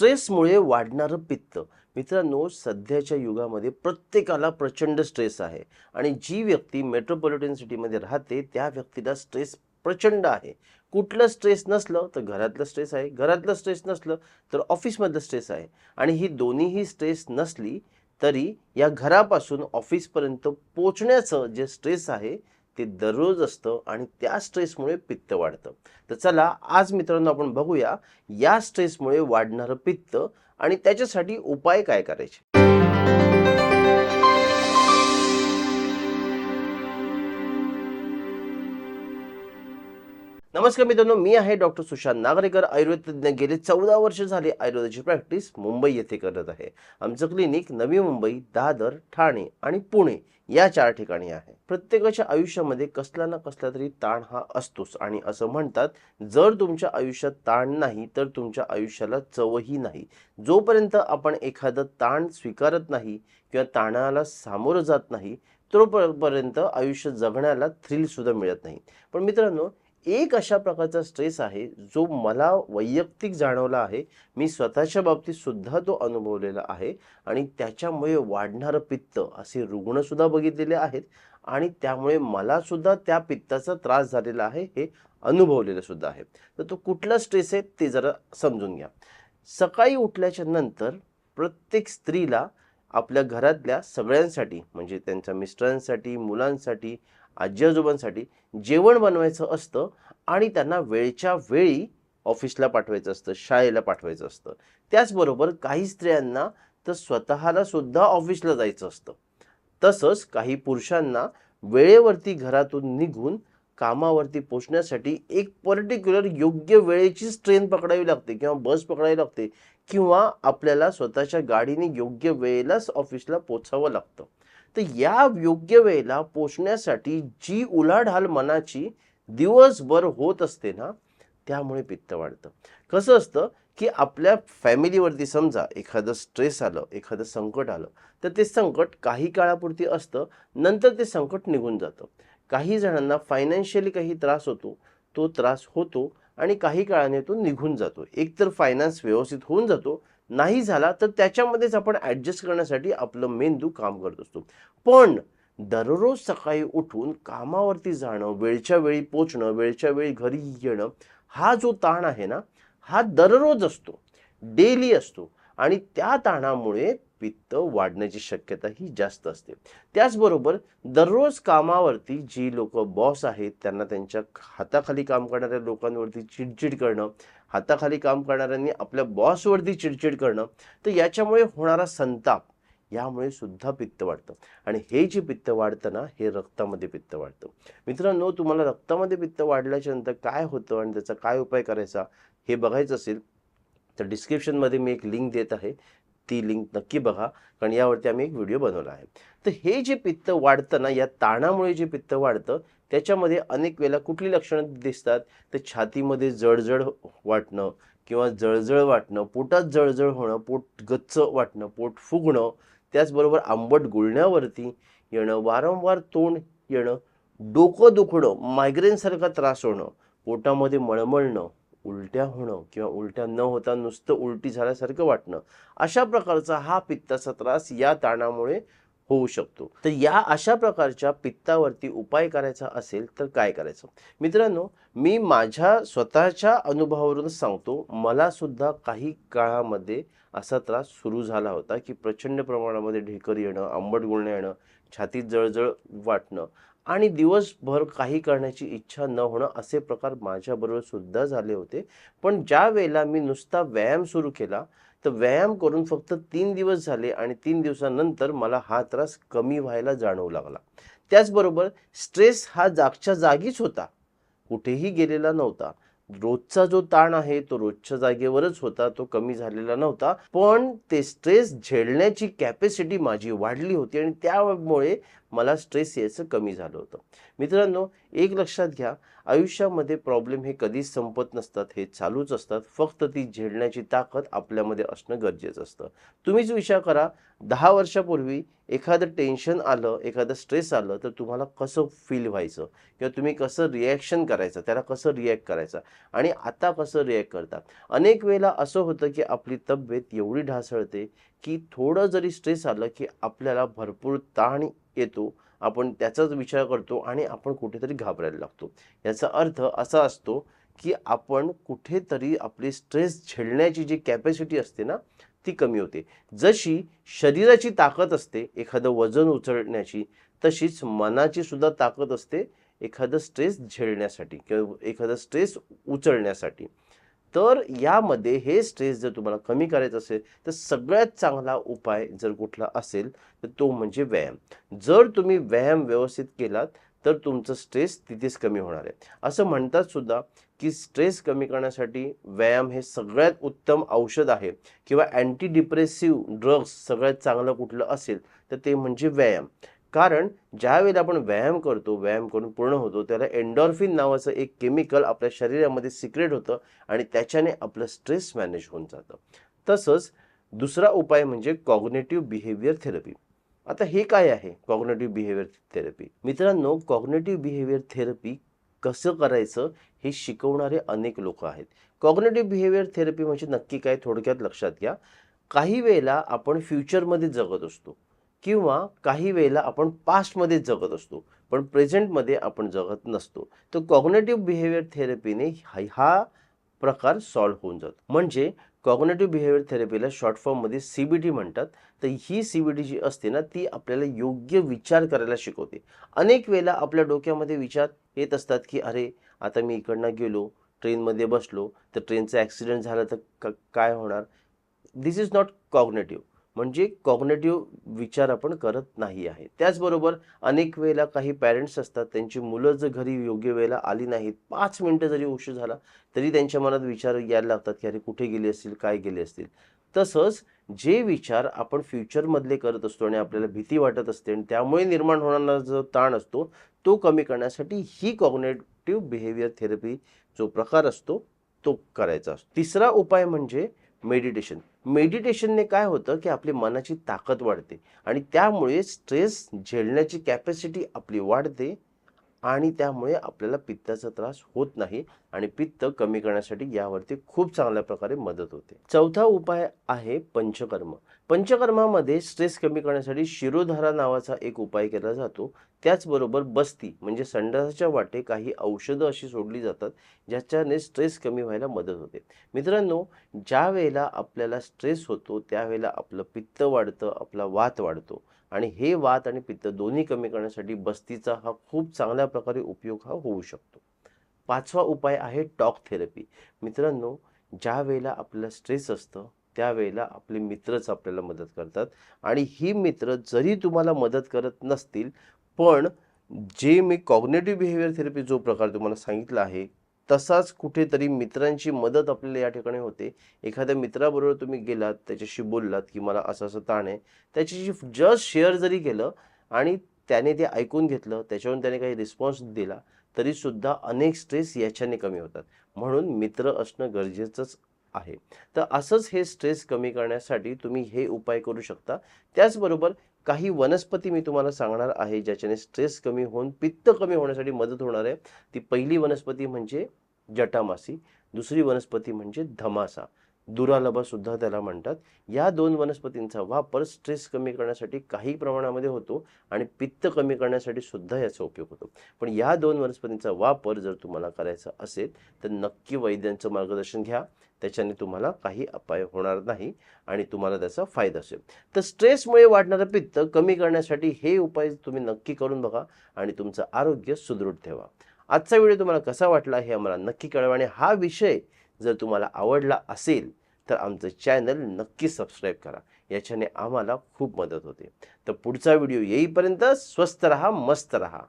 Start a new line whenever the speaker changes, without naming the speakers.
स्ट्रेसमुळे वाढणारं पित्त. मित्रांनो सध्याच्या युगामध्ये प्रत्येकाला प्रचंड स्ट्रेस आहे आणि जी व्यक्ती मेट्रोपॉलिटन सिटीमध्ये राहते त्या व्यक्तीला स्ट्रेस प्रचंड आहे. कुठलं स्ट्रेस नसलं तर घरातलं स्ट्रेस आहे. घरातलं स्ट्रेस नसलं तर ऑफिसमधलं स्ट्रेस आहे. आणि ही दोन्हीही स्ट्रेस नसली तरी या घरापासून ऑफिसपर्यंत पोचण्याचं जे स्ट्रेस आहे ते दररोज असतं आणि त्या स्ट्रेसमुळे पित्त वाढतं. तर चला आज मित्रांनो आपण बघूया या स्ट्रेसमुळे वाढणारं पित्त आणि त्याच्यासाठी उपाय काय करायचे? नमस्कार मित्रांनो मी आहे डॉक्टर सुशांत नागरेकर. आयुर्वेद तज्ज्ञ गेले चौदा वर्ष झाले आयुर्वेदाची प्रॅक्टिस मुंबई येथे करत आहे. आमचं क्लिनिक नवी मुंबई दादर ठाणे आणि पुणे या चार ठिकाणी आहे. प्रत्येकाच्या आयुष्यामध्ये कसला ना कसला तरी ताण हा असतोच आणि असं म्हणतात जर तुमच्या आयुष्यात ताण नाही तर तुमच्या आयुष्याला चवही नाही. जोपर्यंत आपण एखादं ताण स्वीकारत नाही किंवा ताणाला सामोरं जात नाही तोपर्यंत आयुष्य जगण्याला थ्रिल सुद्धा मिळत नाही. पण मित्रांनो एक अशा प्रकारचा स्ट्रेस आहे जो मला वैयक्तिक जाणवला आहे. मी स्वतःच्या बाबतीत सुद्धा तो अनुभवलेला आहे आणि त्याच्यामुळे वाढणारं पित्त असे रुग्णसुद्धा बघितलेले आहेत आणि त्यामुळे मला सुद्धा त्या पित्ताचा त्रास झालेला आहे हे अनुभवलेलं सुद्धा आहे. तर तो कुठला स्ट्रेस आहे ते जरा समजून घ्या. सकाळी उठल्याच्या नंतर प्रत्येक स्त्रीला आपल्या घरातल्या सगळ्यांसाठी म्हणजे त्यांच्या मिस्टरांसाठी मुलांसाठी आजी आजोबांसाठी जेवण बनवायचं असतं आणि त्यांना वेळच्या वेळी ऑफिसला पाठवायचं असतं शाळेला पाठवायचं असतं. त्याचबरोबर काही स्त्रियांना तर स्वतःला सुद्धा ऑफिसला जायचं असतं. तसंच काही पुरुषांना वेळेवरती घरातून निघून कामावरती पोचण्यासाठी एक पर्टिक्युलर योग्य वेळेचीच ट्रेन पकडावी लागते किंवा बस पकडावी लागते. किंवा आपल्याला स्वतःच्या गाडीने योग्य वेळेलाच ऑफिसला पोचावं लागतं. तर या योग्य वेळेला पोचण्यासाठी जी उलाढाल मनाची दिवसभर होत असते ना त्यामुळे पित्त वाढतं. कसं असतं की आपल्या फॅमिलीवरती समजा एखादं स्ट्रेस आलं एखादं संकट आलं तर ते संकट काही काळापुरती असतं नंतर ते संकट निघून जातं. काही जणांना फायनान्शियली काही त्रास होतो तो त्रास होतो आणि काही काळाने तो निघून जातो. एकतर फायनान्स व्यवस्थित होऊन जातो नाही झाला तर त्याच्यामध्येच आपण ॲडजस्ट करण्यासाठी आपलं मेंदू काम करत असतो. पण दररोज सकाळी उठून कामावरती जाणं वेळच्या वेळी पोचणं वेळच्या वेळी घरी येणं हा जो ताण आहे ना हा दररोज असतो. डेली असतो. आणि त्या ताणामुळे पित्त वाढण्याची शक्यता ही जास्त असते. त्याचबरोबर दररोज कामावरती जी लोक बॉस आहेत त्यांना त्यांच्या हाताखाली काम करणाऱ्या लोकांवरती चिडचिड करणं हाताखाली काम करणाऱ्यांनी आपल्या बॉसवरती चिडचिड करणं तर याच्यामुळे होणारा संताप यामुळे सुद्धा पित्त वाढतं. आणि हे जे पित्त वाढतं ना हे रक्तामध्ये पित्त वाढतं. मित्रांनो तुम्हाला रक्तामध्ये पित्त वाढल्याच्या नंतर काय होतं आणि त्याचा काय उपाय करायचा हे बघायचं असेल तर डिस्क्रिप्शनमध्ये मी एक लिंक देत आहे. ती लिंक नक्की बघा कारण यावरती आम्ही एक व्हिडिओ बनवला आहे. तर हे जे पित्त वाढतं ना या ताणामुळे जे पित्त वाढतं त्याच्यामध्ये अनेक वेळेला कुठली लक्षणं दिसतात? तर छातीमध्ये जळजळ वाटणं किंवा जळजळ वाटणं पोटात जळजळ होणं पोट गच्च वाटणं पोट फुगणं त्याचबरोबर आंबट गुळण्यावरती येणं वारंवार तोंड येणं डोकं दुखणं मायग्रेनसारखा त्रास होणं पोटामध्ये मळमळणं उलट्या होणं किंवा उलट्या न होता नुसतं उलटी झाल्यासारखं वाटणं अशा प्रकारचा हा पित्ताचा त्रास या ताणामुळे होऊ शकतो. तर या अशा प्रकारच्या पित्तावरती उपाय करायचा असेल तर काय करायचं? मित्रांनो मी माझ्या स्वतःच्या अनुभवावरून सांगतो मला सुद्धा काही काळामध्ये असा त्रास सुरू झाला होता की प्रचंड प्रमाणामध्ये ढेकर येणं आंबट गुळणं येणं छातीत जळजळ वाटणं आणि दिवसभर काही करण्याची इच्छा न होणं असे प्रकार माझ्याबरोबर सुद्धा झाले होते. पण ज्या वेळेला मी नुसता व्यायाम सुरू केला तर व्यायाम करून फक्त तीन दिवस झाले आणि तीन दिवसानंतर मला हा त्रास कमी व्हायला जाणवू लागला. त्याचबरोबर स्ट्रेस हा जागच्या जागीच होता. कुठेही गेलेला नव्हता. रोजचा जो ताण आहे तो रोजच्या जागेवरच होता तो कमी झालेला नव्हता. पण ते स्ट्रेस झेलण्याची कॅपॅसिटी माझी वाढली होती आणि त्यामुळे मला स्ट्रेस यायचं कमी झालं होतं. मित्रांनो एक लक्षात घ्या आयुष्यामध्ये प्रॉब्लेम हे कधीच संपत नसतात हे चालूच असतात. फक्त ती झेलण्याची ताकद आपल्यामध्ये असणं गरजेचं असतं. तुम्हीच विचार करा दहा वर्षापूर्वी एखादं टेन्शन आलं एखादं स्ट्रेस आलं तर तुम्हाला कसं फील व्हायचं? किंवा तुम्ही कसं रिॲक्शन करायचं? त्याला कसं रिॲक्ट करायचं? आणि आता कसं रिॲक्ट करता? अनेक वेळेला असं होतं की आपली तब्येत एवढी ढासळते की थोडं जरी स्ट्रेस आलं की आपल्याला भरपूर ताण येतो आपण त्याचाच विचार करतो आणि आपण कुठेतरी घाबरायला लागतो. याचा अर्थ असा असतो की आपण कुठेतरी आपली स्ट्रेस झेलण्याची जी कॅपॅसिटी असते ना ती कमी होते. जशी शरीराची ताकद असते एखादं वजन उचलण्याची तशीच मनाची सुद्धा ताकद असते एखादं स्ट्रेस झेलण्यासाठी किंवा एखादं स्ट्रेस उचलण्यासाठी. तर यामध्ये हे स्ट्रेस जर तुम्हाला कमी करायचं असेल तर सगळ्यात चांगला उपाय जर कुठला असेल तर तो म्हणजे व्यायाम. जर तुम्ही व्यायाम व्यवस्थित केलात तर तुमचं स्ट्रेस तिथेच कमी होणार आहे. असं म्हणतात सुद्धा की स्ट्रेस कमी करण्यासाठी व्यायाम हे सगळ्यात उत्तम औषध आहे. किंवा अँटी डिप्रेसिव्ह ड्रग्स सगळ्यात चांगलं कुठलं असेल तर ते म्हणजे व्यायाम. कारण ज्यावेळेला आपण व्यायाम करतो व्यायाम करून पूर्ण होतो त्याला एन्डॉर्फिन नावाचं एक केमिकल आपल्या शरीरामध्ये सिक्रेट होतं आणि त्याच्याने आपलं स्ट्रेस मॅनेज होऊन जातं. तसंच दुसरा उपाय म्हणजे कॉग्नेटिव्ह बिहेवियर थेरपी आता हे काय आहे कॉग्नेटिव्ह बिहेवियर थेरपी मित्रांनो कॉग्नेटिव्ह बिहेवियर थेरपी कसं करायचं हे शिकवणारे अनेक लोक आहेत. कॉग्नेटिव्ह बिहेवियर थेरपी म्हणजे नक्की काय थोडक्यात लक्षात घ्या. काही वेळेला आपण फ्युचरमध्ये जगत असतो. किंवा काही वेळेला आपण पास्टमध्ये जगत असतो पण प्रेझेंटमध्ये आपण जगत नसतो. तर कॉग्नेटिव्ह बिहेवियर थेरपीने हा- हा प्रकार सॉल्व्ह होऊन जातो. म्हणजे कॉग्नेटिव्ह बिहेवियर थेरपीला शॉर्ट फॉर्ममध्ये सी बी टी म्हणतात. तर ही सी बी टी जी असते ना ती आपल्याला योग्य विचार करायला शिकवते. अनेक वेळेला आपल्या डोक्यामध्ये विचार येत असतात की अरे आता मी इकडनं गेलो ट्रेनमध्ये बसलो तर ट्रेनचा ॲक्सिडेंट झाला तर क- काय होणार? दिस इज नॉट कॉग्नेटिव्ह म्हणजे कॉग्नेटिव्ह विचार आपण करत नाही आहे. त्याचबरोबर अनेक वेळेला काही पॅरेंट्स असतात त्यांची मुलं जर घरी योग्य वेळेला आली नाहीत पाच मिनटं जरी उशीर झाला तरी त्यांच्या मनात विचार यायला लागतात की अरे कुठे गेले असतील? काय गेले असतील? तसंच जे विचार आपण फ्युचरमधले करत असतो आणि आपल्याला भीती वाटत असते आणि त्यामुळे निर्माण होणारा जो ताण असतो तो कमी करण्यासाठी ही कॉग्नेटिव्ह बिहेवियर थेरपी जो प्रकार असतो तो करायचा असतो. तिसरा उपाय म्हणजे मेडिटेशन मेडिटेशनने काय होतं की आपली मनाची ताकद वाढते आणि त्यामुळे स्ट्रेस झेलण्याची कॅपॅसिटी आपली वाढते. आणि त्यामुळे आपल्याला पित्ताचा त्रास होत नाही आणि पित्त कमी करण्यासाठी यावरती खूप चांगल्या प्रकारे मदत होते. चौथा उपाय आहे पंचकर्म. पंचकर्मामध्ये स्ट्रेस कमी करण्यासाठी शिरोधारा नावाचा एक उपाय केला जातो. त्याचबरोबर बस्ती म्हणजे संडासाच्या वाटे काही औषधं अशी सोडली जातात ज्याच्याने स्ट्रेस कमी व्हायला मदत होते. मित्रांनो ज्या वेळेला आपल्याला स्ट्रेस होतो त्यावेळेला आपलं पित्त वाढतं आपला वात वाढतो. आणि हे वात आणि पित्त दोन्ही कमी करण्यासाठी बस्तीचा हा खूप चांगल्या प्रकारे उपयोग हा होऊ शकतो. पाचवा उपाय आहे टॉक थेरपी मित्रांनो ज्या वेळेला आपल्याला स्ट्रेस असतं त्यावेळेला आपले मित्रच आपल्याला मदत करतात. आणि ही मित्र जरी तुम्हाला मदत करत नसतील पण जे मी कॉग्नेटिव्ह बिहेवियर थेरपी जो प्रकार तुम्हाला सांगितला आहे तसाच कुठेतरी मित्रांची मदत आपल्याला या ठिकाणी होते. एखाद्या मित्राबरोबर तुम्ही गेलात त्याच्याशी बोललात की मला असं असं ताण आहे त्याच्याशी जस्ट शेअर जरी केलं आणि त्याने ते ऐकून घेतलं त्याच्यावरून त्याने काही रिस्पॉन्स दिला तरीसुद्धा अनेक स्ट्रेस याच्याने कमी होतात. म्हणून मित्र असणं गरजेचंच आहे. तर असंच हे स्ट्रेस कमी करण्यासाठी तुम्ही हे उपाय करू शकता. त्याचबरोबर काही वनस्पती मी तुम्हाला सांगणार आहे ज्याच्याने स्ट्रेस कमी होऊन पित्त कमी होण्यासाठी मदत होणार आहे. ती पहिली वनस्पती म्हणजे जटामासी दुसरी वनस्पती म्हणजे धमासा. दुरालबा सुद्धा त्याला म्हणतात. या दोन वनस्पतींचा वापर स्ट्रेस कमी करण्यासाठी काही प्रमाणामध्ये होतो आणि पित्त कमी करण्यासाठी सुद्धा याचा उपयोग होतो. पण या दोन वनस्पतींचा वापर जर तुम्हाला करायचा असेल तर नक्की वैद्यांचं मार्गदर्शन घ्या. त्याच्याने तुम्हाला काही अपाय होणार नाही आणि तुम्हाला त्याचा फायदा असेल. तर स्ट्रेसमुळे वाढणारं पित्त कमी करण्यासाठी हे उपाय तुम्ही नक्की करून बघा आणि तुमचं आरोग्य सुदृढ ठेवा. आजचा व्हिडिओ तुम्हाला कसा वाटला हे आम्हाला नक्की कळवा आणि हा विषय जर तुम्हाला आवडला असेल तर आमचं चॅनल नक्की सबस्क्राईब करा. याच्याने आम्हाला खूप मदत होते. तर पुढचा व्हिडिओ येईपर्यंत स्वस्त रहा मस्त रहा.